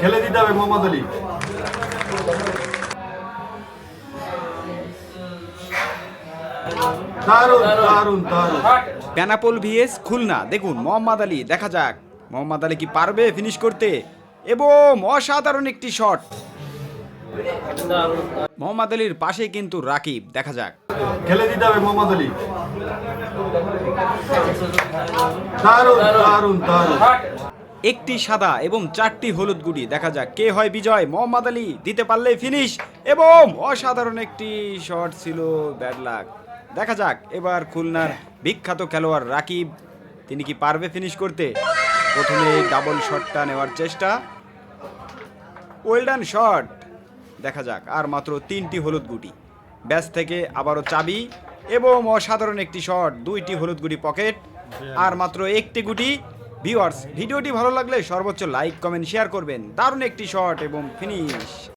খেলে দিতে হবে মোহাম্মদ আলী। বেনাপোল ভিএস খুলনা। দেখুন মোহাম্মদ আলী দেখা যাক। মোহাম্মদ আলী কি পারবে ফিনিশ করতে? এবং অসাধারণ একটি শট মোহাম্মদ আলীর পাশে কিন্তু রাকিব দেখা যাক। খেলে দিতে হবে মোহাম্মদ আলী। দারুণ দারুণ দারুণ একটি সাদা এবং চারটি হলুদ গুড়ি দেখা যাক কে হয় বিজয়। মোহাম্মদ আলী দিতে পারলে ফিনিশ এবং অসাধারণ একটি শট ছিল ব্যাড লাক দেখা যাক এবার খুলনার বিখ্যাত খেলোয়াড় রাকিব, তিনি কি পারবে ফিনিশ করতে? প্রথমে ডাবল শটটা নেওয়ার চেষ্টা। ওয়েলডান শট দেখা যাক আর মাত্র তিনটি হলুদ গুটি। ব্যাস থেকে আবারও চাবি এবং অসাধারণ একটি শট দুইটি হলুদ গুটি পকেট আর মাত্র একটি গুটি ভিউয়ার্স ভিডিওটি ভালো লাগলে সর্বোচ্চ লাইক কমেন্ট শেয়ার করবেন। দারুণ একটি শট এবং ফিনিশ